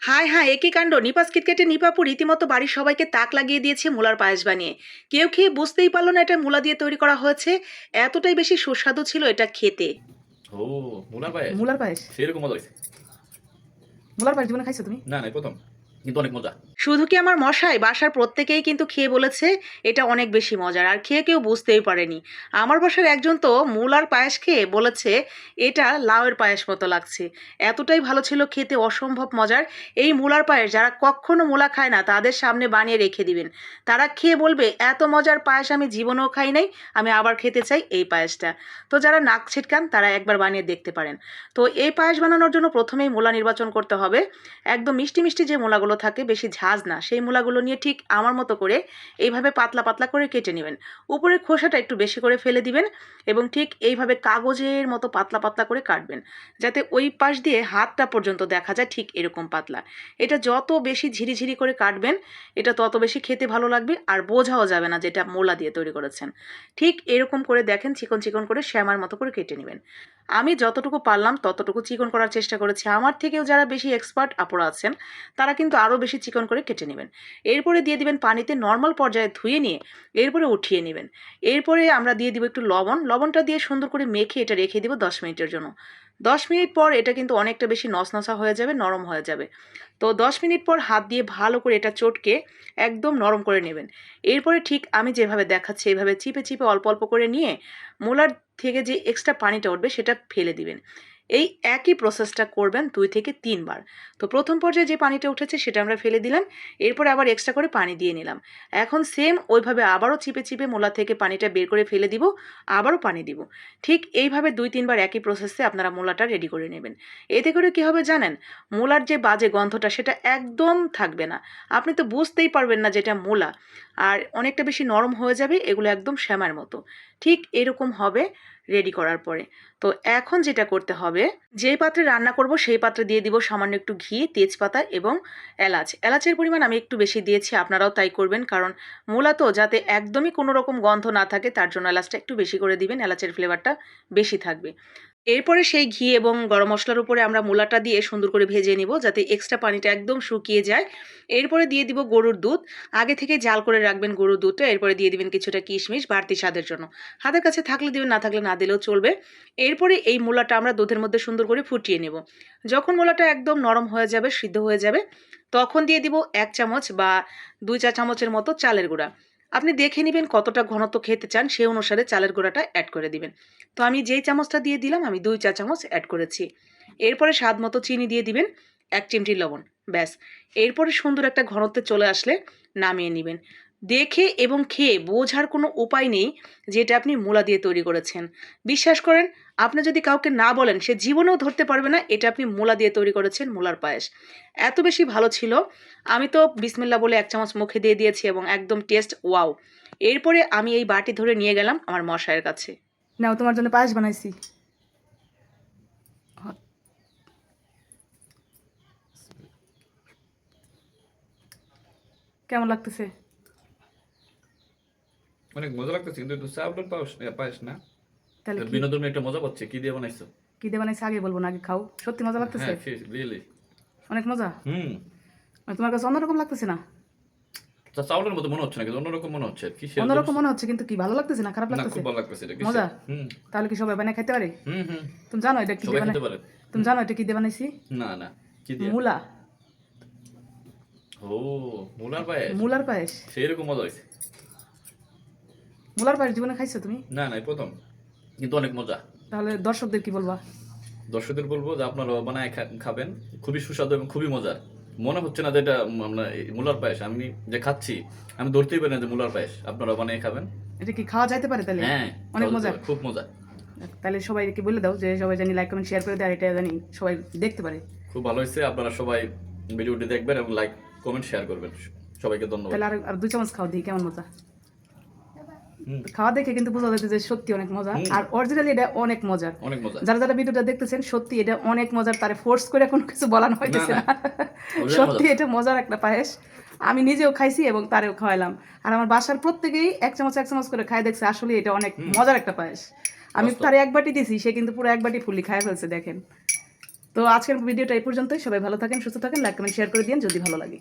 হায় হায় একই কাণ্ড? নিপাস কিটকেটে নিপাপুর রীতিমতো বাড়ির সবাইকে তাক লাগিয়ে দিয়েছে মূলার পায়েস বানিয়ে। কেউ খেয়ে বুঝতেই পারল না এটা মূলা দিয়ে তৈরি করা হয়েছে? এতটাই বেশি সুস্বাদু ছিল এটা খেতে। ও মূলার পায়েস? মূলার পায়েস। সেরকম মজা হয়েছে। মূলার পায়েস জীবনে খাইছো তুমি? না না প্রথম। কিন্তু অনেক মজা। শুধু কি আমার মশাই? বাসার প্রত্যেকেই কিন্তু খেয়ে বলেছে, এটা অনেক বেশি মজার। আর খেয়ে কেউ বুঝতেই পারেনি। আমার বাসার একজন তো মূলার পায়েস খেয়ে বলেছে, এটা লাউয়ের পায়েস মতো লাগছে। এতটাই ভালো ছিল খেতে, অসম্ভব মজার। এই মূলার পায়েস যারা কখনো মূলা খায় না, তাদের সামনে বানিয়ে রেখে দিবেন। তারা খেয়ে বলবে, এত মজার পায়েস আমি জীবনেও খাই নাই, আমি আবার খেতে চাই এই পায়েসটা। তো যারা নাক ছিটকান, তারা একবার বানিয়ে দেখতে পারেন। তো এই পায়েস বানানোর জন্য প্রথমেই মূলা নির্বাচন করতে হবে। একদম মিষ্টি মিষ্টি যে মূলাগুলো থাকে, বেশি ঝাঁজ না। সেই মূলাগুলো নিয়ে ঠিক আমার মতো করে এইভাবে পাতলা পাতলা করে কেটে নেবেন। উপরের খোসাটা একটু বেশি করে ফেলে দিবেন এবং ঠিক এইভাবে কাগজের মতো পাতলা পাতলা করে কাটবেন। যাতে ওই পাশ দিয়ে হাতটা পর্যন্ত দেখা যায় ঠিক এরকম পাতলা। এটা যত বেশি ঝিরিঝিরি করে কাটবেন, এটা তত বেশি খেতে ভালো লাগবে আর বোঝাও যাবে না যেটা মোলা দিয়ে তৈরি করেছেন। ঠিক এরকম করে দেখেন, চিকন চিকন করে শ্যামার মতো করে কেটে নেবেন। আমি যতটুকু পারলাম ততটুকু চিকন করার চেষ্টা করেছি। আমার থেকেও যারা বেশি এক্সপার্ট আপুরা আছেন, তারা কিন্তু আরও বেশি চিকন করে কেটে নেবেন। এরপরে দিয়ে দিবেন পানিতে নর্মাল পর্যায়ে ধুয়ে নিয়ে এরপরে উঠিয়ে নেবেন। এরপরে আমরা দিয়ে দিব একটু লবণ। লবণটা দিয়ে সুন্দর করে মেখে এটা রেখে দিব দশ মিনিটের জন্য। দশ মিনিট পর এটা কিন্তু অনেকটা বেশি নসনসা হয়ে যাবে, নরম হয়ে যাবে। তো দশ মিনিট পর হাত দিয়ে ভালো করে এটা চটকে একদম নরম করে নেবেন। এরপরে ঠিক আমি যেভাবে দেখাচ্ছি এইভাবে চিপে চিপে অল্প অল্প করে নিয়ে, মোলার থেকে যে এক্সট্রা পানিটা উঠবে সেটা ফেলে দিবেন। এই একই প্রসেসটা করবেন দুই থেকে তিনবার। তো প্রথম পর্যায়ে যে পানিটা উঠেছে সেটা আমরা ফেলে দিলাম, এরপরে আবার এক্সট্রা করে পানি দিয়ে নিলাম। এখন সেম ওইভাবে আবারও চিপে চিপে মোলা থেকে পানিটা বের করে ফেলে দিব, আবারও পানি দিব। ঠিক এইভাবে দুই তিনবার একই প্রসেসে আপনারা মোলাটা রেডি করে নেবেন। এতে করে কী হবে জানেন? মোলার যে বাজে গন্ধটা সেটা একদম থাকবে না। আপনি তো বুঝতেই পারবেন না যেটা মোলা। আর অনেকটা বেশি নরম হয়ে যাবে, এগুলো একদম শ্যামার মতো। ঠিক এরকম হবে। রেডি করার পরে। তো এখন যেটা করতে হবে, যেই পাত্রে রান্না করব সেই পাত্রে দিয়ে দিব সামান্য একটু ঘি, তেজপাতা এবং এলাচ। এলাচের পরিমাণ আমি একটু বেশি দিয়েছি, আপনারাও তাই করবেন, কারণ মূলত যাতে একদমই কোনো রকম গন্ধ না থাকে, তার জন্য এলাচটা একটু বেশি করে দিবেন, এলাচের ফ্লেভারটা বেশি থাকবে। এরপরে সেই ঘি এবং গরম মশলার উপরে আমরা মূলাটা দিয়ে সুন্দর করে ভেজে নিব যাতে এক্সট্রা পানিটা একদম শুকিয়ে যায়। এরপরে দিয়ে দিব গরুর দুধ। আগে থেকে জাল করে রাখবেন গরুর দুধটা। এরপরে দিয়ে দিবেন কিছুটা কিশমিশ, বাড়তি স্বাদের জন্য। হাতের কাছে থাকলে দিবেন, না থাকলে না দিলেও চলবে। এরপরে এই মূলাটা আমরা দুধের মধ্যে সুন্দর করে ফুটিয়ে নেব। যখন মূলাটা একদম নরম হয়ে যাবে, সিদ্ধ হয়ে যাবে, তখন দিয়ে দিব এক চামচ বা দুই চা চামচের মতো চালের গুঁড়া। আপনি দেখে নেবেন কতটা ঘনত্ব খেতে চান সেই অনুসারে চালের গোড়াটা অ্যাড করে দিবেন। তো আমি যেই চামচটা দিয়ে দিলাম, আমি দুই চা চামচ অ্যাড করেছি। এরপরে স্বাদ মতো চিনি দিয়ে দিবেন, এক চিমটি লবণ, ব্যাস। এরপরে সুন্দর একটা ঘনত্বে চলে আসলে নামিয়ে নেবেন। দেখে এবং খেয়ে বোঝার কোনো উপায় নেই যেটা আপনি মূলা দিয়ে তৈরি করেছেন। বিশ্বাস করেন, আপনি যদি কাউকে না বলেন, সে জীবনেও ধরতে পারবে না এটা আপনি মূলা দিয়ে তৈরি করেছেন মূলার পায়েস। এত বেশি ভালো ছিল, আমি তো বিসমিল্লা বলে এক চামচ মুখে দিয়ে দিয়েছি এবং একদম টেস্ট ওয়াও। এরপরে আমি এই বাটি ধরে নিয়ে গেলাম আমার মশাইয়ের কাছে। নাও, তোমার জন্য পায়েস বানাইছি। কেমন লাগতেছে? অনেক মজা লাগতেছে কিন্তু একটু চাউলের পায়েস পায়েস না। তাহলে বিনোদন একটা মজা পাচ্ছে কি দিয়ে বানাইছো? কি দিয়ে বানাইছে আগে বলব না আগে খাও। সত্যি মজা লাগতেছে? হ্যাঁ রিয়েলি অনেক মজা? হুম। মানে তোমার কাছে অন্যরকম লাগতেছে না? তা চাউলের মতো মনে হচ্ছে না কিন্তু অন্যরকম মনে হচ্ছে কি অন্যরকম মনে হচ্ছে কিন্তু কি ভালো লাগতেছে না? খারাপ না লাগতেছে? খুব ভালো লাগতেছে এটা মজা? হুম। তাহলে কি সবাই বানাই খাইতে পারে? হুম হুম। তুমি জানো এটা কি দিয়ে বানাই পারে। তুমি জানো এটা কি দিয়ে বানাইছি? না না কি দিয়ে? মূলা। ও মুলার পায়েস? মূলার পায়েস। সেরকম মজা হয়েছে। মূলার পায়েস জীবনে খাইছো তুমি? না না প্রথম। কিন্তু অনেক মজা। তাহলে দর্শকদের কি বলবা? দর্শকদের বলব যে আপনারা বানায় খাবেন। খুবই সুস্বাদু এবং খুবই মজার। মনে হচ্ছে না যে এটা আমরা মুলার পায়েস আমি যে খাচ্ছি আমি ধরতেই পারি না যে মুলার পায়েস আপনারা বানিয়ে খাবেন। এটা কি খাওয়া যাইতে পারে তাহলে? হ্যাঁ অনেক মজা। খুব মজা। তাহলে সবাইকে বলে দাও যে সবাই জানি লাইক কমেন্ট শেয়ার করে দেয় এটা জানি সবাই দেখতে পারে। খুব ভালো হয়েছে আপনারা সবাই ভিডিওটি দেখবেন এবং লাইক কমেন্ট শেয়ার করবেন। সবাইকে ধন্যবাদ। তাহলে আর দুই চামচ খাওয়া দিই কেমন মজা। খাওয়া দেখে কিন্তু বোঝা যাচ্ছে যে সত্যি অনেক মজা। আর অরিজিনালি এটা অনেক মজার। অনেক মজা। যারা যারা ভিডিওটা দেখতেছেন সত্যি এটা অনেক মজার তারে ফোর্স করে কোনো কিছু বলানো হইতেছে না, সত্যি এটা মজার একটা পায়েস। আমি নিজেও খাইছি এবং তারেও খাওয়াইলাম। আর আমার বাসার প্রত্যেকেই এক চামচ এক চামচ করে খাই দেখছে আসলে এটা অনেক মজার একটা পায়েস। আমি। তারে এক বাটি দিয়েছি সে কিন্তু পুরো এক বাটি ফুলি খাই ফেলছে দেখেন। তো আজকের ভিডিওটা এই পর্যন্তই। সবাই ভালো থাকেন সুস্থ থাকেন লাইক কমেন্ট শেয়ার করে দিন যদি ভালো লাগে।